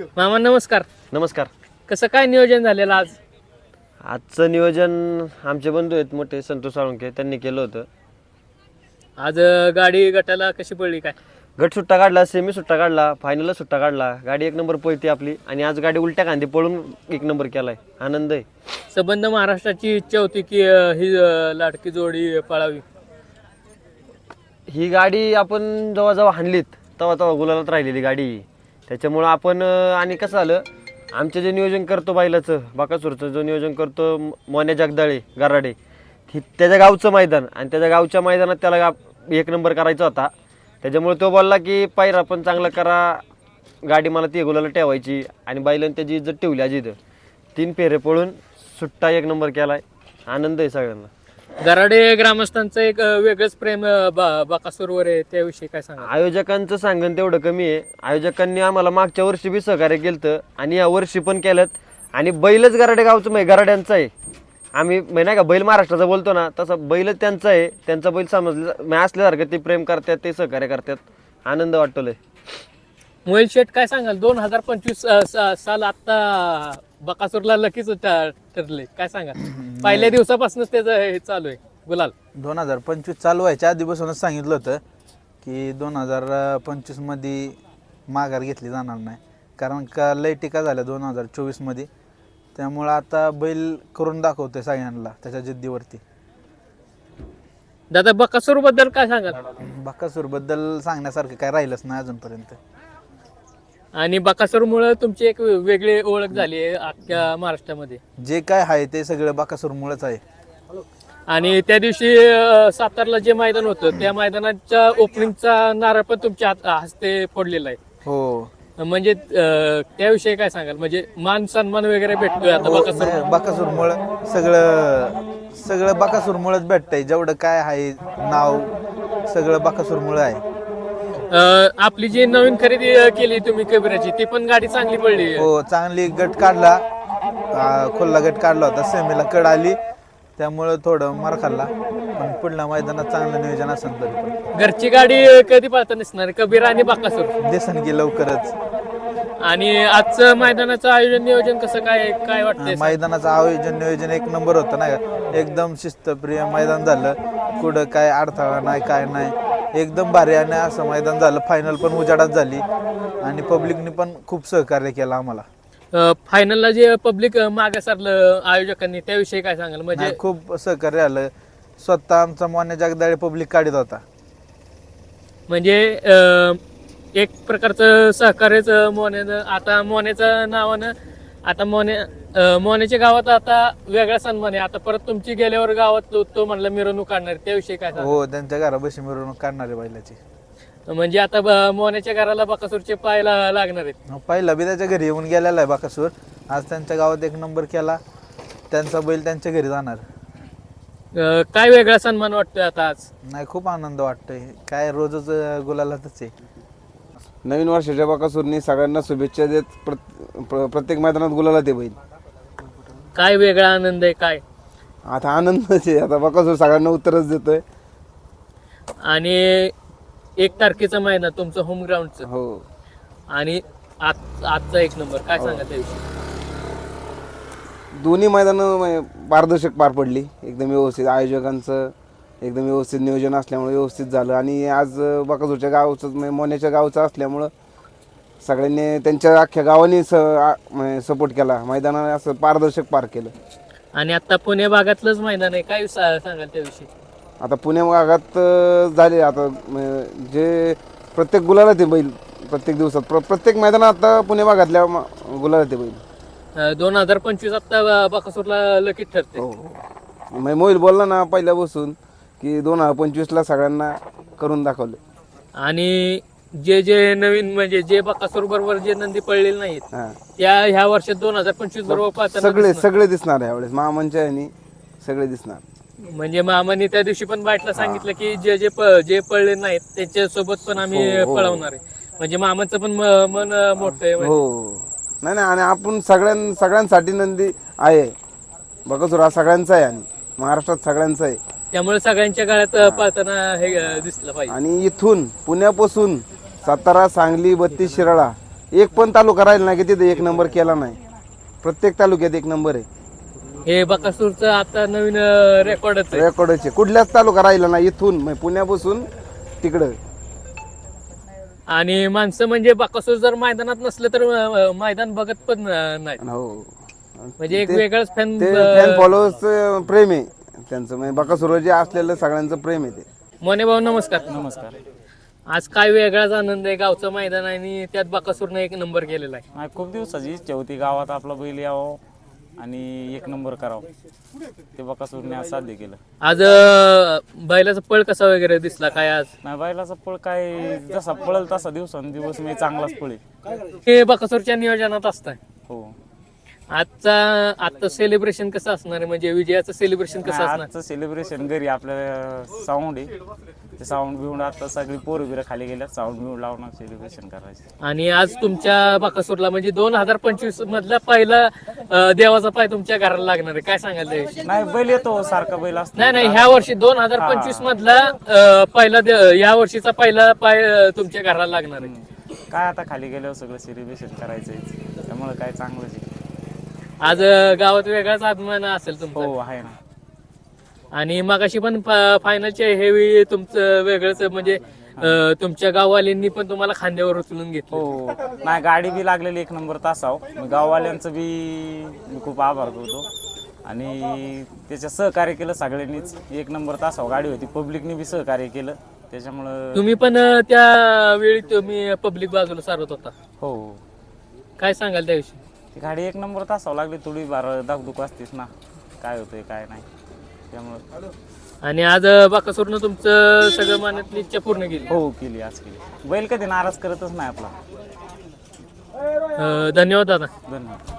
मामा नमस्कार. नमस्कार. कसं काय नियोजन झालेलं आज? आजचं नियोजन आमचे बंधू आहेत मोठे संतोष साळुंके त्यांनी केलं होतं. आज अं, गाडी गटाला कशी पडली काय? गट सुट्टा काढला सेमी सुट्टा काढला फायनलला सुट्टा काढला. गाडी एक नंबर पळती आपली आणि आज गाडी उलट्या कांदी पळून एक नंबर केलाय. आनंद आहे. संबंध महाराष्ट्राची इच्छा होती की अं, ही अं, लाडकी जोडी पळावी. ही गाडी आपण जेव्हा जेव्हा हाणलीत तेव्हा तेव्हा गुलालात राहिलेली गाडी. त्याच्यामुळं आपण अं, आणि कसं झालं आमचं जे नियोजन करतो बैलाचं बाकासूरचं जो नियोजन करतो म- मोन्या जगदाळे गराडे त्याच्या गावचं मैदान आणि त्याच्या गावच्या मैदानात त्याला गा- एक नंबर करायचा होता. त्याच्यामुळे तो बोलला की पायरा पण चांगला करा गाडी मला ती गुलाला ठेवायची आणि बैलांनी त्याची इज्जत ठेवली अजित तीन फेरे पळून सुट्टा एक नंबर केलाय. आनंद आहे सगळ्यांना. गराडे ग्रामस्थांचं एक अं, वेगळंच प्रेम अं, बा- बाकासूरवर आहे त्याविषयी काय सांगा आयोजकांचं सांगण तेवढं कमी आहे. आयोजकांनी आम्हाला मागच्या वर्षी बी सहकार्य केलं आणि या वर्षी पण केलं आणि बैलच गराडे गावचं म्हणजे गराड्यांचं आहे. आम्ही म्हणजे नाही का बैल महाराष्ट्राचा बोलतो ना तसं बैलच त्यांचा आहे. त्यांचा बैल समजलं म्हणजे असल्यासारखं ते प्रेम करतात ते सहकार्य करतात. आनंद वाटतो लय मोहिल शेठ काय सांगाल? दोन हजार पंचवीस साल आता बकासूरला लकीच ठरले. काय सांगाल पहिल्या दिवसापासूनच त्याचं हे चालू आहे. गुलाल. दोन हजार पंचवीस चालू व्हायच्या आधीपासूनच सांगितलं होतं की दोन हजार पंचवीसमध्ये माघार घेतली जाणार नाही. कारण का लय टीका झाल्या दोन हजार चोवीसमध्ये त्यामुळं आता बैल करून दाखवतोय सगळ्यांना त्याच्या जिद्दीवरती. दादा बकासूरबद्दल काय सांगाल? बक्कासूरबद्दल सांगण्यासारखं काय राहिलंच नाही अजूनपर्यंत. आणि बकासूरमुळे तुमची एक वेगळी ओळख झाली आहे अख्ख्या महाराष्ट्रामध्ये. जे काय आहे ते सगळं बक्कासूरमुळेच आहे. आणि त्या दिवशी अं, सातारला जे मैदान होतं त्या मैदानाच्या ओपनिंगचा नारळ पण तुमच्या हात- हस्ते फोडलेला आहे. हो. म्हणजे अं, त्याविषयी काय सांगाल? म्हणजे मान सन्मान वगैरे भेटतोय आता बकासूर नाही, बकासूरमुळं सगळं सगळं बकासूरमुळेच भेटतंय. जेवढं काय आहे नाव सगळं बकासूरमुळं आहे. अं, आपली जी नवीन खरेदी अं, केली तुम्ही कबिराची ती पण गाडी चांगली पडली. हो चांगली गट काढला. खुल्ला गट काढला होता. सेमीला कड आली. त्यामुळं थोडं मार खाल्ला. पण पुढल्या मैदानात चांगलं नियोजन असेल तरी पण. घरची गाडी अं, कधी पाहता नसणार कबीर आणि बकासूर. दिसन की लवकरच. आणि आजचं मैदानाचं आयोजन नियोजन कसं? काय काय वाटतंय? मैदानाचं आयोजन नियोजन एक नंबर होतं नाही का? एकदम शिस्तप्रिय मैदान झालं. कुठं काय अडथळा नाही काय नाही. एकदम भारी आणि असं मैदान झालं. फायनल पण उजाडात झाली. आणि पब्लिकनी पण खूप सहकार्य केलं आम्हाला. फायनलला जे पब्लिक मागे सारलं आयोजकांनी त्याविषयी काय सांगाल? म्हणजे नाही, खूप सहकार्य आलं स्वतः आमचा मोन्या जगदाळे पब्लिक काढत होता. म्हणजे अं, एक प्रकारचं सहकार्यच मोन्यानं आता मोन्याचं नावानं आता मोने अं, मोन्याच्या गावात आता वेगळा सन्मान आहे. आता परत तुमची गेल्यावर गावात तो- तो म्हणला मिरवणूक काढणार त्याविषयी काय सांगाल? हो त्यांच्या घरापाशी मिरवणूक काढणारे बैलाची. म्हणजे आता ब- मोन्याच्या घराला बकासूरचे पाहायला लागणार आहेत. पहिला बी त्याच्या घरी येऊन गेलेला आहे बाकासूर. आज त्यांच्या गावात एक नंबर केला. त्यांचा बैल त्यांच्या घरी जाणार. अं, काय वेगळा सन्मान वाटतोय आता आज? नाही खूप आनंद वाटतोय. काय रोजच अं, गुलालातच आहे. नवीन वर्षाच्या बाकासूरनी सगळ्यांना शुभेच्छा देत प्रत- प्र- प्रत्येक मैदानात गुलाला ते बैल. काय वेगळा आनंद आहे काय? आता आनंदच आहे. आता बाकासूर सगळ्यांना उत्तरच देतोय. आणि एक तारखेचं महिना तुमचं होम ग्राउंडचं हो. आणि आज आजचा एक नंबर काय सांगा त्याविषयी? दोन्ही मैदानं पारदर्शक पार पडली. एकदम व्यवस्थित आयोजकांचं एकदम व्यवस्थित नियोजन असल्यामुळे व्यवस्थित झालं. आणि आज बाकासूरच्या गावचं म्हणजे मोन्याच्या गावचं असल्यामुळं सगळ्यांनी त्यांच्या अख्ख्या गावाने स सपोर्ट केला. मैदानाने असं पारदर्शक पार केलं. आणि आता पुणे भागातलंच मैदान आहे. काय सा- सांगाल त्याविषयी? आता पुणे भागात अं, झाले. आता म, जे प्रत्येक गुलाला ते बैल. प्रत्येक दिवसात. प्र प्रत्येक मैदानात आता पुणे भागातल्या म- गुलाला ते बैल. दोन हजार पंचवीस आता बकासूरला लकीत ठरते. हो मग मोहिल बोलला ना पहिल्यापासून की दोन हजार पंचवीसला सगळ्यांना करून दाखवलं. आणि जे जे नवीन म्हणजे जे बकासूर बरोबर जे नंदी पडलेले नाहीत हां. त्या ह्या वर्षात दोन हजार पंचवीस बरोबर पाहताना सगळे दिसणार. सगळे दिसणार यावेळेस. मामांच्या ह्यानी सगळे दिसणार. म्हणजे मामाने त्या दिवशी पण बाईटला सांगितलं की जे जे प- जे पडले नाहीत त्यांच्यासोबत पण आम्ही हो, हो. पळवणार आहे. म्हणजे मामाचं पण म- मन मोठं आहे हो. नाही नाही आणि आपण सगळ्यां सगळ्यांसाठी नंदी आहे. बघा हा सगळ्यांचा आहे आणि महाराष्ट्रात सगळ्यांचा आहे. त्यामुळे सगळ्यांच्या काळात पाहताना हे अं, दिसलं पाहिजे. आणि इथून पुण्यापासून सातारा सांगली बत्तीस शिराळा. एक पण तालुका राहिला नाही की तिथे एक नंबर केला नाही. प्रत्येक तालुक्यात एक नंबर आहे. हे बकासूरचं आता नवीन रेकॉर्डच आहे. रेकॉर्डच आहे. कुठल्याच तालुका राहिला नाही इथून म्हणजे पुण्यापासून तिकडं. आणि माणसं म्हणजे बकासूर जर मैदानात नसलं तर अं, मैदान बघत पण अं, नाही हो. म्हणजे एक वेगळंच फॅन ते फॅन फॉलोअर्स प्रेम आहे. त्यांचं म्हणजे बकासुर जे असलेलं सगळ्यांचं प्रेम आहे ते. मोने भाऊ नमस्कार. नमस्कार. आज काय वेगळाच आनंद आहे गावचं मैदान आहे आणि त्यात बकासूरनं एक नंबर केलेला आहे. खूप दिवसाची इच्छा होती गावात आपला बैल यावं आणि एक नंबर करावं. ते बकासूरने आज साध्य केलं. आज अं, बैलाचा पळ कसा वगैरे दिसला काय आज? नाही बैलाचा पळ काय जसा पळल तसा दिवसांदिवस मी चांगलाच पळेल. हे बकासूरच्या नियोजनात असतंय. हो. आजचा आजचं सेलिब्रेशन कसं असणार? आहे म्हणजे विजयाचं सेलिब्रेशन कसं असणार? आजचं सेलिब्रेशन घरी आपल्या साऊंड आहे. ते साऊंड बिऊंड आता सगळी पोरं बिरं खाली गेल्यात. साऊंड बिऊंड लावून सेलिब्रेशन करायचं. आणि आज तुमच्या बकासूरला म्हणजे दोन हजार पंचवीस मधला पहिला अं, देवाचा पाय तुमच्या घराला लागणार आहे. काय सांगाल त्याविषयी नाही बैल येतो सारखा बैल असतो. नाही नाही ह्या वर्षी दोन हजार पंचवीस मधला अं, पहिला दे- या वर्षीचा पहिला पाय अं, तुमच्या घराला लागणार आहे. काय आता खाली गेल्यावर सगळं सेलिब्रेशन करायचं त्यामुळे काय चांगलंच आहे. आज अं, गावात वेगळाच अभिमान असेल तुमचा. हो आहे ना. आणि मगाशी पण फायनलच्या हेवी तुमचं वेगळंच म्हणजे अं, तुमच्या गाववाल्यांनी पण तुम्हाला खांद्यावर उचलून घेतलं हो. नाही गाडी बी लागलेली एक नंबर तासाव गाववाल्यांचं बी मी खूप आभार करतो. आणि त्याच्या सहकार्य केलं सगळ्यांनीच. एक नंबर तासाव गाडी होती. पब्लिकने बी सहकार्य केलं. त्याच्यामुळं तुम्ही पण अं, त्या वेळी तुम्ही पब्लिक बाजूला सारत होता. हो. काय सांगाल त्याविषयी? ती गाडी एक नंबर तासाव लागली थोडी बार दागदुख असतेच ना. काय होतंय काय नाही. त्यामुळं आणि आज बाकासूरनं तुमचं सगळं मनातली इच्छा पूर्ण केली. हो केली आज केली. बैल कधी नाराज करतच नाही आपला. अं, धन्यवाद दादा. धन्यवाद.